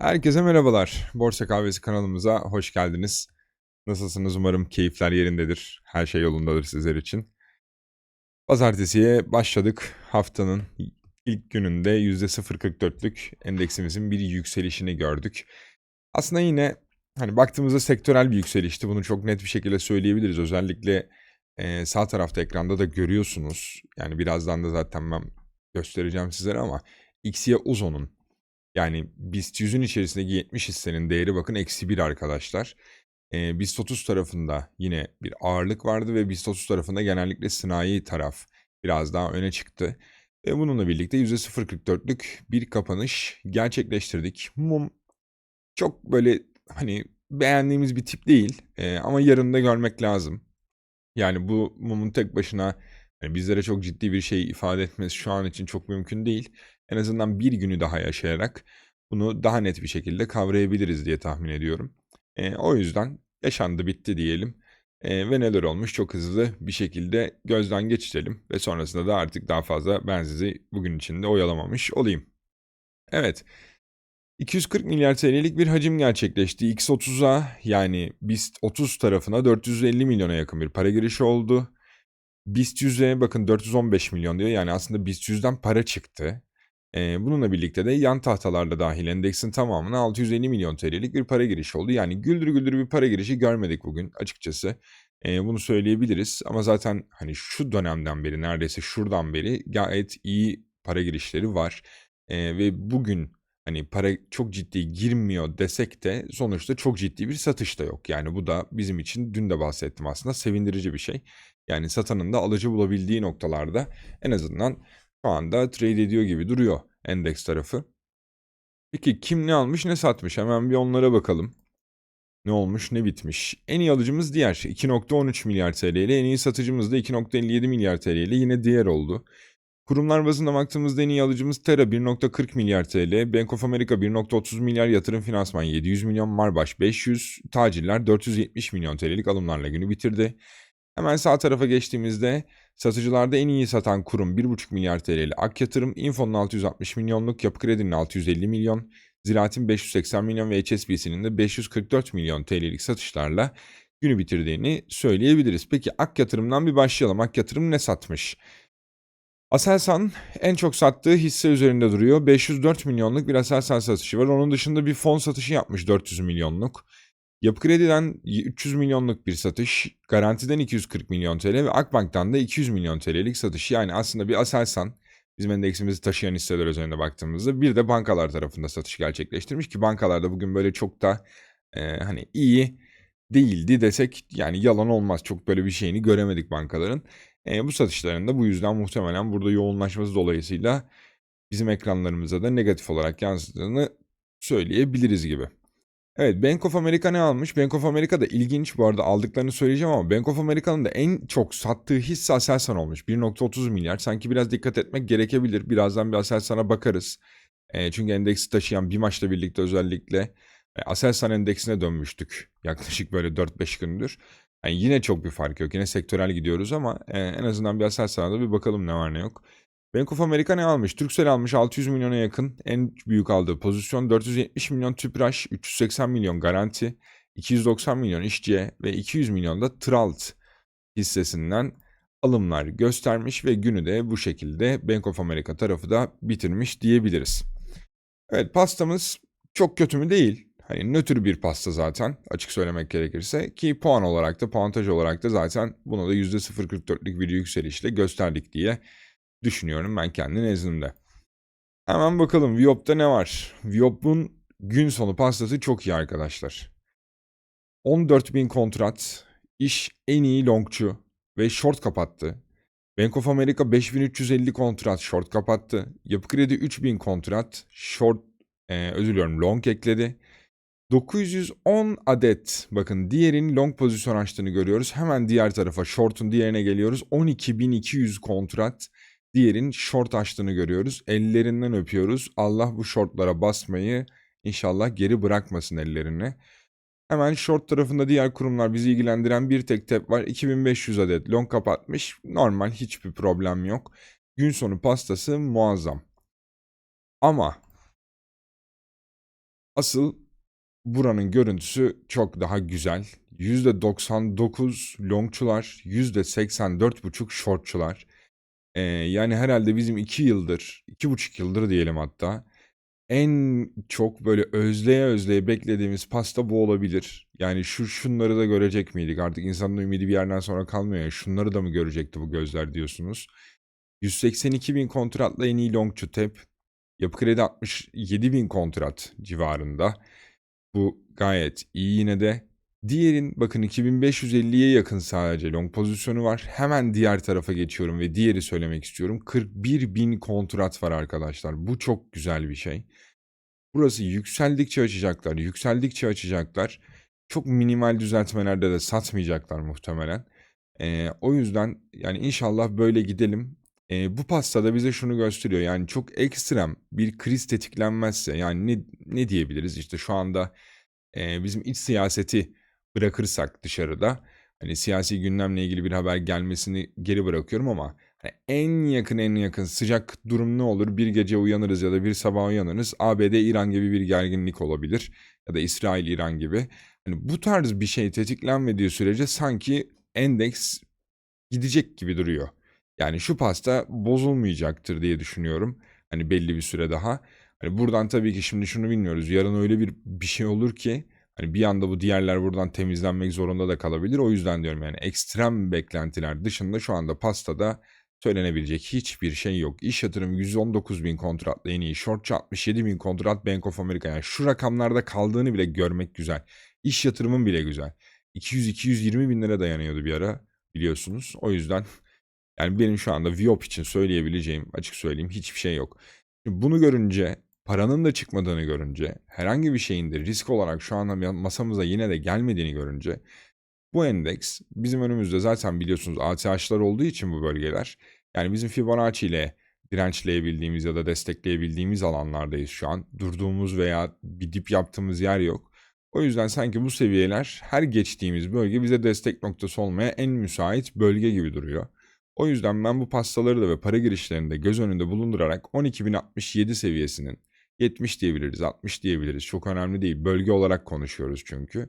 Herkese merhabalar. Borsa Kahvesi kanalımıza hoş geldiniz. Nasılsınız? Umarım keyifler yerindedir. Her şey yolundadır sizler için. Pazartesiye başladık. Haftanın ilk gününde %0.44'lük endeksimizin bir yükselişini gördük. Aslında yine hani baktığımızda sektörel bir yükselişti. Bunu çok net bir şekilde söyleyebiliriz. Özellikle e, sağ tarafta ekranda da görüyorsunuz. Yani birazdan da zaten ben göstereceğim sizlere ama XY Uzon'un yani BIST 100'ün içerisindeki 70 hissenin değeri bakın eksi 1 arkadaşlar. Ee, BIST 30 tarafında yine bir ağırlık vardı ve BIST 30 tarafında genellikle sanayi taraf biraz daha öne çıktı. Ve bununla birlikte %0.44'lük bir kapanış gerçekleştirdik. Mum çok böyle hani beğendiğimiz bir tip değil ee, ama yarın da görmek lazım. Yani bu mumun tek başına yani bizlere çok ciddi bir şey ifade etmesi şu an için çok mümkün değil. En azından bir günü daha yaşayarak bunu daha net bir şekilde kavrayabiliriz diye tahmin ediyorum. E, o yüzden yaşandı bitti diyelim. E, ve neler olmuş çok hızlı bir şekilde gözden geçirelim. Ve sonrasında da artık daha fazla ben sizi bugün içinde oyalamamış olayım. Evet. 240 milyar TL'lik bir hacim gerçekleşti. X30'a yani BIST 30 tarafına 450 milyona yakın bir para girişi oldu. BIST 100'e bakın 415 milyon diyor. Yani aslında BIST 100'den para çıktı. Bununla birlikte de yan tahtalarla dahil endeksin tamamına 650 milyon TL'lik bir para girişi oldu. Yani güldür güldür bir para girişi görmedik bugün açıkçası. Bunu söyleyebiliriz ama zaten hani şu dönemden beri neredeyse şuradan beri gayet iyi para girişleri var. Ve bugün hani para çok ciddi girmiyor desek de sonuçta çok ciddi bir satış da yok. Yani bu da bizim için dün de bahsettim aslında sevindirici bir şey. Yani satanın da alıcı bulabildiği noktalarda en azından şu anda trade ediyor gibi duruyor endeks tarafı. Peki kim ne almış ne satmış hemen bir onlara bakalım. Ne olmuş ne bitmiş. En iyi alıcımız diğer 2.13 milyar TL ile en iyi satıcımız da 2.57 milyar TL ile yine diğer oldu. Kurumlar bazında baktığımızda en iyi alıcımız Terra 1.40 milyar TL, Bank of America 1.30 milyar, Yatırım Finansman 700 milyon, Marbaş 500, Tacirler 470 milyon TL'lik alımlarla günü bitirdi. Hemen sağ tarafa geçtiğimizde satıcılarda en iyi satan kurum 1,5 milyar TL'li Ak Yatırım, Info'nun 660 milyonluk, Yapı Kredi'nin 650 milyon, Ziraat'in 580 milyon ve HSBC'nin de 544 milyon TL'lik satışlarla günü bitirdiğini söyleyebiliriz. Peki Ak Yatırım'dan bir başlayalım. Ak Yatırım ne satmış? Aselsan en çok sattığı hisse üzerinde duruyor. 504 milyonluk bir Aselsan satışı var. Onun dışında bir fon satışı yapmış 400 milyonluk. Yapı Kredi'den 300 milyonluk bir satış, Garanti'den 240 milyon TL ve Akbank'tan da 200 milyon TL'lik satış. Yani aslında bir Aselsan bizim endeksimizi taşıyan hisseler üzerinde baktığımızda bir de bankalar tarafında satış gerçekleştirmiş ki bankalarda bugün böyle çok da e, hani iyi değildi desek yani yalan olmaz. Çok böyle bir şeyini göremedik bankaların. E, bu satışların da bu yüzden muhtemelen burada yoğunlaşması dolayısıyla bizim ekranlarımıza da negatif olarak yansıdığını söyleyebiliriz gibi. Evet Bank of America ne almış? Bank of America da ilginç bu arada aldıklarını söyleyeceğim ama Bank of America'nın da en çok sattığı hisse Aselsan olmuş. 1.30 milyar. Sanki biraz dikkat etmek gerekebilir. Birazdan bir Aselsan'a bakarız. E, çünkü endeksi taşıyan bir maçla birlikte özellikle e, Aselsan endeksine dönmüştük. Yaklaşık böyle 4-5 gündür. Yani yine çok bir fark yok. Yine sektörel gidiyoruz ama e, en azından bir Aselsan'a da bir bakalım ne var ne yok. Bank of America ne almış? Turkcell almış 600 milyona yakın. En büyük aldığı pozisyon 470 milyon Tüpraş, 380 milyon Garanti, 290 milyon işçiye ve 200 milyon da Tralt hissesinden alımlar göstermiş ve günü de bu şekilde Bank of America tarafı da bitirmiş diyebiliriz. Evet pastamız çok kötü mü değil. Hani nötr bir pasta zaten açık söylemek gerekirse ki puan olarak da puantaj olarak da zaten buna da %0.44'lük bir yükselişle gösterdik diye düşünüyorum ben kendi nezdimde. Hemen bakalım Viop'ta ne var? Viop'un gün sonu pastası çok iyi arkadaşlar. 14.000 kontrat, iş en iyi longçu ve short kapattı. Bank of America 5350 kontrat short kapattı. Yapı Kredi 3000 kontrat short e, özür diliyorum long ekledi. 910 adet bakın diğerin long pozisyon açtığını görüyoruz. Hemen diğer tarafa short'un diğerine geliyoruz. 12200 kontrat Diğerin short açtığını görüyoruz. Ellerinden öpüyoruz. Allah bu shortlara basmayı inşallah geri bırakmasın ellerini. Hemen short tarafında diğer kurumlar bizi ilgilendiren bir tek tep var. 2500 adet long kapatmış. Normal hiçbir problem yok. Gün sonu pastası muazzam. Ama Asıl buranın görüntüsü çok daha güzel. %99 longçular, %84,5 shortçular. Ee, yani herhalde bizim 2 yıldır, 2,5 yıldır diyelim hatta en çok böyle özleye özleye beklediğimiz pasta bu olabilir. Yani şu şunları da görecek miydik? Artık insanın ümidi bir yerden sonra kalmıyor ya. Şunları da mı görecekti bu gözler diyorsunuz. 182 bin kontratla en iyi longçu tep. Yapı kredi 67 bin kontrat civarında. Bu gayet iyi yine de. Diğerin bakın 2550'ye yakın sadece long pozisyonu var. Hemen diğer tarafa geçiyorum ve diğeri söylemek istiyorum. 41 bin kontrat var arkadaşlar. Bu çok güzel bir şey. Burası yükseldikçe açacaklar, yükseldikçe açacaklar. Çok minimal düzeltmelerde de satmayacaklar muhtemelen. Ee, o yüzden yani inşallah böyle gidelim. Ee, bu pasta da bize şunu gösteriyor. Yani çok ekstrem bir kriz tetiklenmezse yani ne, ne diyebiliriz? İşte şu anda e, bizim iç siyaseti bırakırsak dışarıda hani siyasi gündemle ilgili bir haber gelmesini geri bırakıyorum ama hani en yakın en yakın sıcak durum ne olur? Bir gece uyanırız ya da bir sabah uyanırız. ABD İran gibi bir gerginlik olabilir ya da İsrail İran gibi. Hani bu tarz bir şey tetiklenmediği sürece sanki endeks gidecek gibi duruyor. Yani şu pasta bozulmayacaktır diye düşünüyorum. Hani belli bir süre daha. Hani buradan tabii ki şimdi şunu bilmiyoruz. Yarın öyle bir bir şey olur ki Hani bir anda bu diğerler buradan temizlenmek zorunda da kalabilir. O yüzden diyorum yani ekstrem beklentiler dışında şu anda pastada söylenebilecek hiçbir şey yok. İş yatırım 119 bin kontratla en iyi. Shortçı 67 bin kontrat Bank of America. Yani şu rakamlarda kaldığını bile görmek güzel. İş yatırımın bile güzel. 200-220 bin lira dayanıyordu bir ara biliyorsunuz. O yüzden yani benim şu anda Viop için söyleyebileceğim açık söyleyeyim hiçbir şey yok. Bunu görünce paranın da çıkmadığını görünce, herhangi bir şeyin de risk olarak şu anda masamıza yine de gelmediğini görünce bu endeks bizim önümüzde zaten biliyorsunuz ATH'lar olduğu için bu bölgeler yani bizim Fibonacci ile dirençleyebildiğimiz ya da destekleyebildiğimiz alanlardayız şu an. Durduğumuz veya bir dip yaptığımız yer yok. O yüzden sanki bu seviyeler her geçtiğimiz bölge bize destek noktası olmaya en müsait bölge gibi duruyor. O yüzden ben bu pastaları da ve para girişlerini de göz önünde bulundurarak 12.067 seviyesinin 70 diyebiliriz, 60 diyebiliriz. Çok önemli değil. Bölge olarak konuşuyoruz çünkü.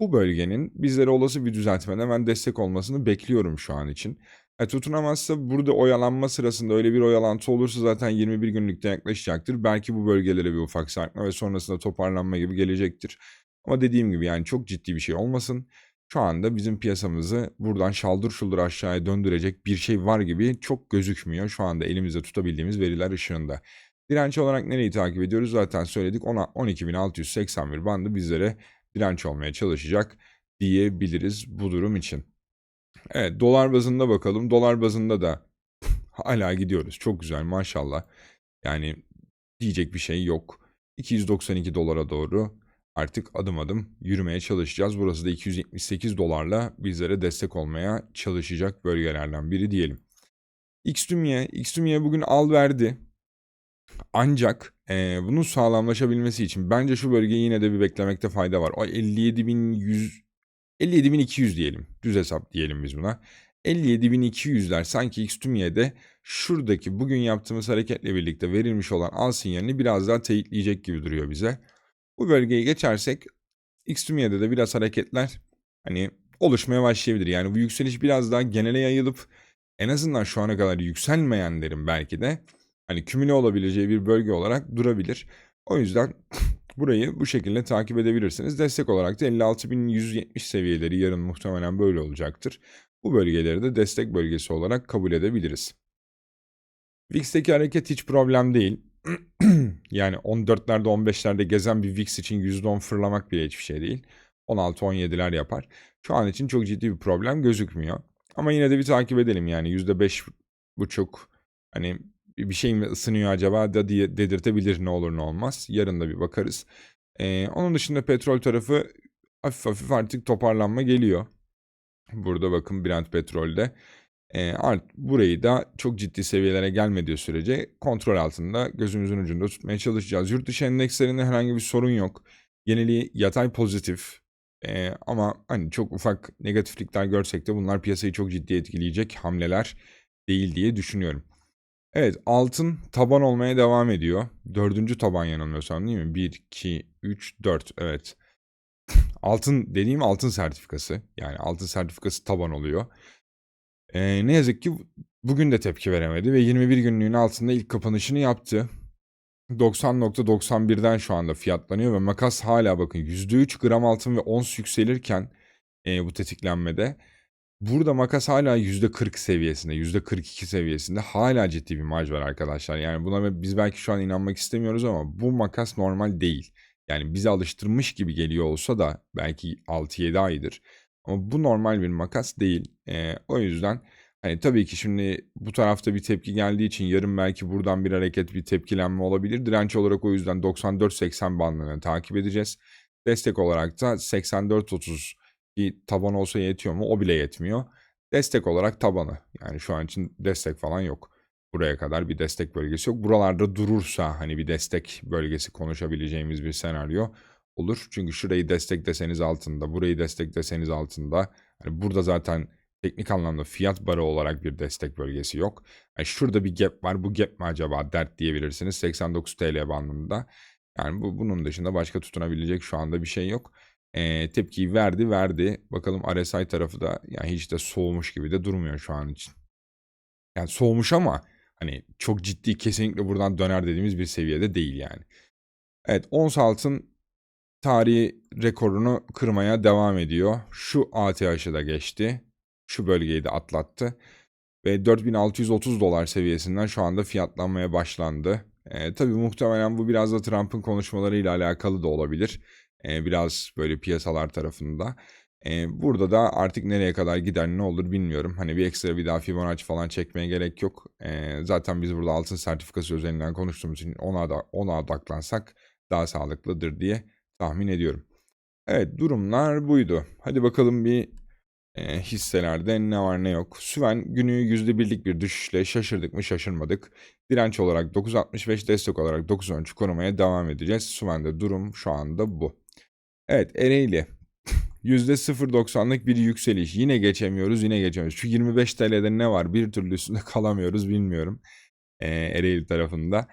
Bu bölgenin bizlere olası bir düzeltmede ben destek olmasını bekliyorum şu an için. E, tutunamazsa burada oyalanma sırasında öyle bir oyalantı olursa zaten 21 günlükte yaklaşacaktır. Belki bu bölgelere bir ufak sarkma ve sonrasında toparlanma gibi gelecektir. Ama dediğim gibi yani çok ciddi bir şey olmasın. Şu anda bizim piyasamızı buradan şaldır şuldur aşağıya döndürecek bir şey var gibi çok gözükmüyor. Şu anda elimizde tutabildiğimiz veriler ışığında. Direnç olarak nereyi takip ediyoruz? Zaten söyledik. 12.681 bandı bizlere direnç olmaya çalışacak diyebiliriz bu durum için. Evet dolar bazında bakalım. Dolar bazında da hala gidiyoruz. Çok güzel maşallah. Yani diyecek bir şey yok. 292 dolara doğru artık adım adım yürümeye çalışacağız. Burası da 278 dolarla bizlere destek olmaya çalışacak bölgelerden biri diyelim. Xtümye, Xtümye bugün al verdi. Ancak e, bunun sağlamlaşabilmesi için bence şu bölgeyi yine de bir beklemekte fayda var. O 57.100 57.200 diyelim. Düz hesap diyelim biz buna. 57.200'ler sanki Xtümye'de şuradaki bugün yaptığımız hareketle birlikte verilmiş olan al sinyalini biraz daha teyitleyecek gibi duruyor bize. Bu bölgeyi geçersek Xtümye'de de biraz hareketler hani oluşmaya başlayabilir. Yani bu yükseliş biraz daha genele yayılıp en azından şu ana kadar yükselmeyenlerin belki de hani kümüle olabileceği bir bölge olarak durabilir. O yüzden burayı bu şekilde takip edebilirsiniz. Destek olarak da 56.170 seviyeleri yarın muhtemelen böyle olacaktır. Bu bölgeleri de destek bölgesi olarak kabul edebiliriz. VIX'teki hareket hiç problem değil. yani 14'lerde 15'lerde gezen bir VIX için %10 fırlamak bile hiçbir şey değil. 16-17'ler yapar. Şu an için çok ciddi bir problem gözükmüyor. Ama yine de bir takip edelim yani %5,5 hani bir şey mi ısınıyor acaba da diye dedirtebilir ne olur ne olmaz. Yarın da bir bakarız. Ee, onun dışında petrol tarafı hafif hafif artık toparlanma geliyor. Burada bakın Brent petrolde. Ee, art, burayı da çok ciddi seviyelere gelmediği sürece kontrol altında gözümüzün ucunda tutmaya çalışacağız. Yurt dışı endekslerinde herhangi bir sorun yok. Yeniliği yatay pozitif. Ee, ama hani çok ufak negatiflikler görsek de bunlar piyasayı çok ciddi etkileyecek hamleler değil diye düşünüyorum. Evet altın taban olmaya devam ediyor. Dördüncü taban yanılmıyorsam değil mi? 1, 2, 3, 4 evet. Altın dediğim altın sertifikası. Yani altın sertifikası taban oluyor. Ee, ne yazık ki bugün de tepki veremedi ve 21 günlüğün altında ilk kapanışını yaptı. 90.91'den şu anda fiyatlanıyor ve makas hala bakın %3 gram altın ve ons yükselirken e, bu tetiklenmede burada makas hala %40 seviyesinde, %42 seviyesinde hala ciddi bir marj var arkadaşlar. Yani buna biz belki şu an inanmak istemiyoruz ama bu makas normal değil. Yani bizi alıştırmış gibi geliyor olsa da belki 6-7 aydır. Ama bu normal bir makas değil. E, o yüzden hani tabii ki şimdi bu tarafta bir tepki geldiği için yarın belki buradan bir hareket bir tepkilenme olabilir. Direnç olarak o yüzden 94-80 bandını takip edeceğiz. Destek olarak da 84-30 ki taban olsa yetiyor mu? O bile yetmiyor. Destek olarak tabanı. Yani şu an için destek falan yok. Buraya kadar bir destek bölgesi yok. Buralarda durursa hani bir destek bölgesi konuşabileceğimiz bir senaryo olur. Çünkü şurayı destek deseniz altında, burayı destek deseniz altında. Hani burada zaten teknik anlamda fiyat barı olarak bir destek bölgesi yok. Yani şurada bir gap var. Bu gap mi acaba dert diyebilirsiniz. 89 TL bandında. Yani bu bunun dışında başka tutunabilecek şu anda bir şey yok. Ee, tepkiyi verdi verdi. Bakalım RSI tarafı da yani hiç de soğumuş gibi de durmuyor şu an için. Yani soğumuş ama hani çok ciddi kesinlikle buradan döner dediğimiz bir seviyede değil yani. Evet ons altın tarihi rekorunu kırmaya devam ediyor. Şu ATH'ı da geçti. Şu bölgeyi de atlattı. Ve 4630 dolar seviyesinden şu anda fiyatlanmaya başlandı. E, tabii muhtemelen bu biraz da Trump'ın konuşmalarıyla alakalı da olabilir. E, biraz böyle piyasalar tarafında. E, burada da artık nereye kadar gider ne olur bilmiyorum. Hani bir ekstra bir daha Fibonacci falan çekmeye gerek yok. E, zaten biz burada altın sertifikası üzerinden konuştuğumuz için ona da ona odaklansak daha sağlıklıdır diye tahmin ediyorum. Evet durumlar buydu. Hadi bakalım bir e, hisselerde ne var ne yok. Süven günü %1'lik bir düşüşle şaşırdık mı şaşırmadık. Direnç olarak 9.65 destek olarak 9.13 korumaya devam edeceğiz. Süven'de durum şu anda bu. Evet Ereğli %0.90'lık bir yükseliş. Yine geçemiyoruz yine geçemiyoruz. Şu 25 TL'de ne var bir türlü üstünde kalamıyoruz bilmiyorum. Ee, Ereğli tarafında.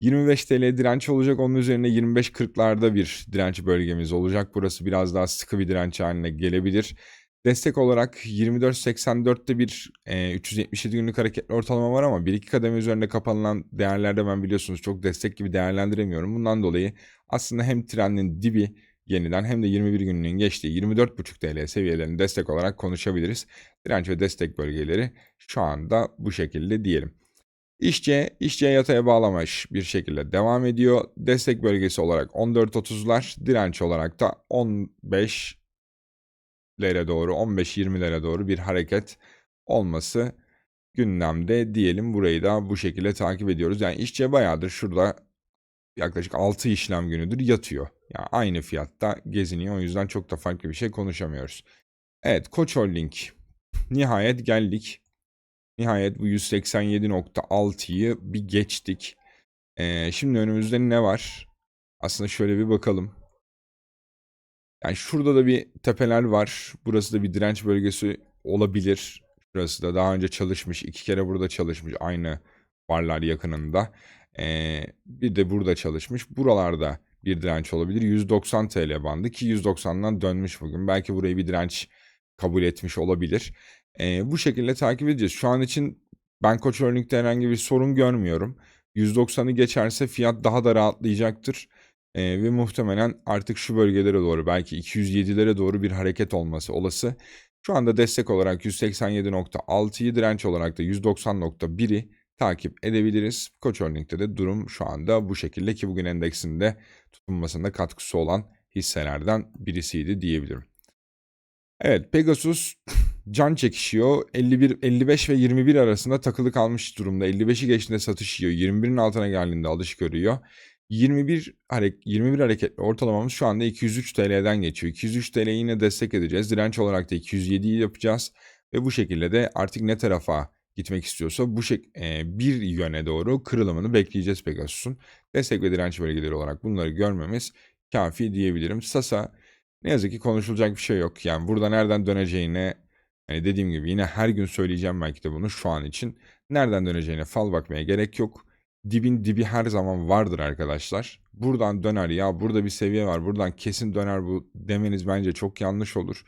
25 TL direnç olacak. Onun üzerine 25-40'larda bir direnç bölgemiz olacak. Burası biraz daha sıkı bir direnç haline gelebilir. Destek olarak 24.84'te bir e, 377 günlük hareketli ortalama var ama 1-2 kademe üzerinde kapanılan değerlerde ben biliyorsunuz çok destek gibi değerlendiremiyorum. Bundan dolayı aslında hem trendin dibi yeniden hem de 21 günlüğün geçtiği 24.5 TL seviyelerini destek olarak konuşabiliriz. Direnç ve destek bölgeleri şu anda bu şekilde diyelim. İşçe, işçe yataya bağlamış bir şekilde devam ediyor. Destek bölgesi olarak 14.30'lar, direnç olarak da 15 lere doğru 15-20'lere doğru bir hareket olması gündemde diyelim. Burayı da bu şekilde takip ediyoruz. Yani işçi bayağıdır şurada yaklaşık 6 işlem günüdür yatıyor. Yani aynı fiyatta geziniyor. O yüzden çok da farklı bir şey konuşamıyoruz. Evet Koç Holding. Nihayet geldik. Nihayet bu 187.6'yı bir geçtik. Ee, şimdi önümüzde ne var? Aslında şöyle bir bakalım. Yani şurada da bir tepeler var. Burası da bir direnç bölgesi olabilir. Burası da daha önce çalışmış. iki kere burada çalışmış. Aynı varlar yakınında. Ee, bir de burada çalışmış. Buralarda bir direnç olabilir. 190 TL bandı ki 190'dan dönmüş bugün. Belki burayı bir direnç kabul etmiş olabilir. Ee, bu şekilde takip edeceğiz. Şu an için ben Koç Örnek'te herhangi bir sorun görmüyorum. 190'ı geçerse fiyat daha da rahatlayacaktır. Ee, ve muhtemelen artık şu bölgelere doğru belki 207'lere doğru bir hareket olması olası. Şu anda destek olarak 187.6'yı direnç olarak da 190.1'i takip edebiliriz. Koç Holding'de de durum şu anda bu şekilde ki bugün endeksinde tutunmasında katkısı olan hisselerden birisiydi diyebilirim. Evet Pegasus can çekişiyor. 51, 55 ve 21 arasında takılı kalmış durumda. 55'i geçtiğinde satış yiyor. 21'in altına geldiğinde alış görüyor. 21 hareket 21 hareketli ortalamamız şu anda 203 TL'den geçiyor. 203 TL yine destek edeceğiz. Direnç olarak da 207'yi yapacağız ve bu şekilde de artık ne tarafa gitmek istiyorsa bu şek e, bir yöne doğru kırılımını bekleyeceğiz Pegasus'un. Destek ve direnç bölgeleri olarak bunları görmemiz kafi diyebilirim. Sasa ne yazık ki konuşulacak bir şey yok. Yani burada nereden döneceğine hani dediğim gibi yine her gün söyleyeceğim belki de bunu şu an için. Nereden döneceğine fal bakmaya gerek yok. Dibin dibi her zaman vardır arkadaşlar. Buradan döner ya burada bir seviye var buradan kesin döner bu demeniz bence çok yanlış olur.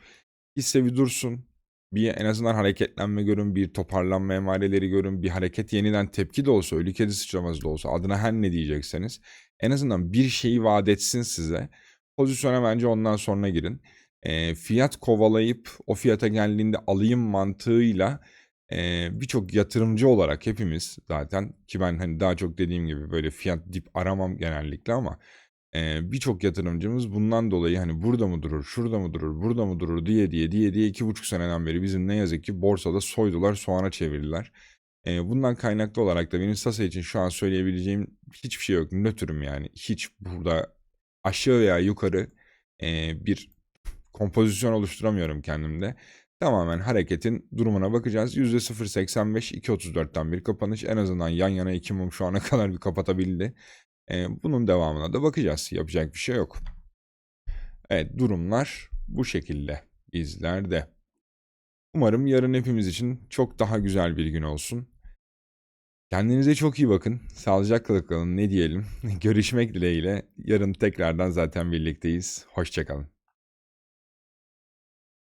Hisse bir dursun. Bir en azından hareketlenme görün, bir toparlanma emareleri görün, bir hareket yeniden tepki de olsa, ölü kedi sıçraması da olsa adına her ne diyecekseniz en azından bir şeyi vaat etsin size. Pozisyona bence ondan sonra girin. Eee, fiyat kovalayıp o fiyata geldiğinde alayım mantığıyla eee, birçok yatırımcı olarak hepimiz zaten ki ben hani daha çok dediğim gibi böyle fiyat dip aramam genellikle ama eee, birçok yatırımcımız bundan dolayı hani burada mı durur, şurada mı durur, burada mı durur diye diye diye diye iki buçuk seneden beri bizim ne yazık ki borsada soydular, soğana çevirdiler. Eee, bundan kaynaklı olarak da benim Sasa için şu an söyleyebileceğim hiçbir şey yok. Nötrüm yani. Hiç burada aşağı veya yukarı eee, bir kompozisyon oluşturamıyorum kendimde. Tamamen hareketin durumuna bakacağız. %0.85 2.34'ten bir kapanış. En azından yan yana iki mum şu ana kadar bir kapatabildi. Eee, bunun devamına da bakacağız. Yapacak bir şey yok. Evet durumlar bu şekilde bizlerde. Umarım yarın hepimiz için çok daha güzel bir gün olsun. Kendinize çok iyi bakın. Sağlıcakla kalın ne diyelim. Görüşmek dileğiyle. Yarın tekrardan zaten birlikteyiz. Hoşçakalın.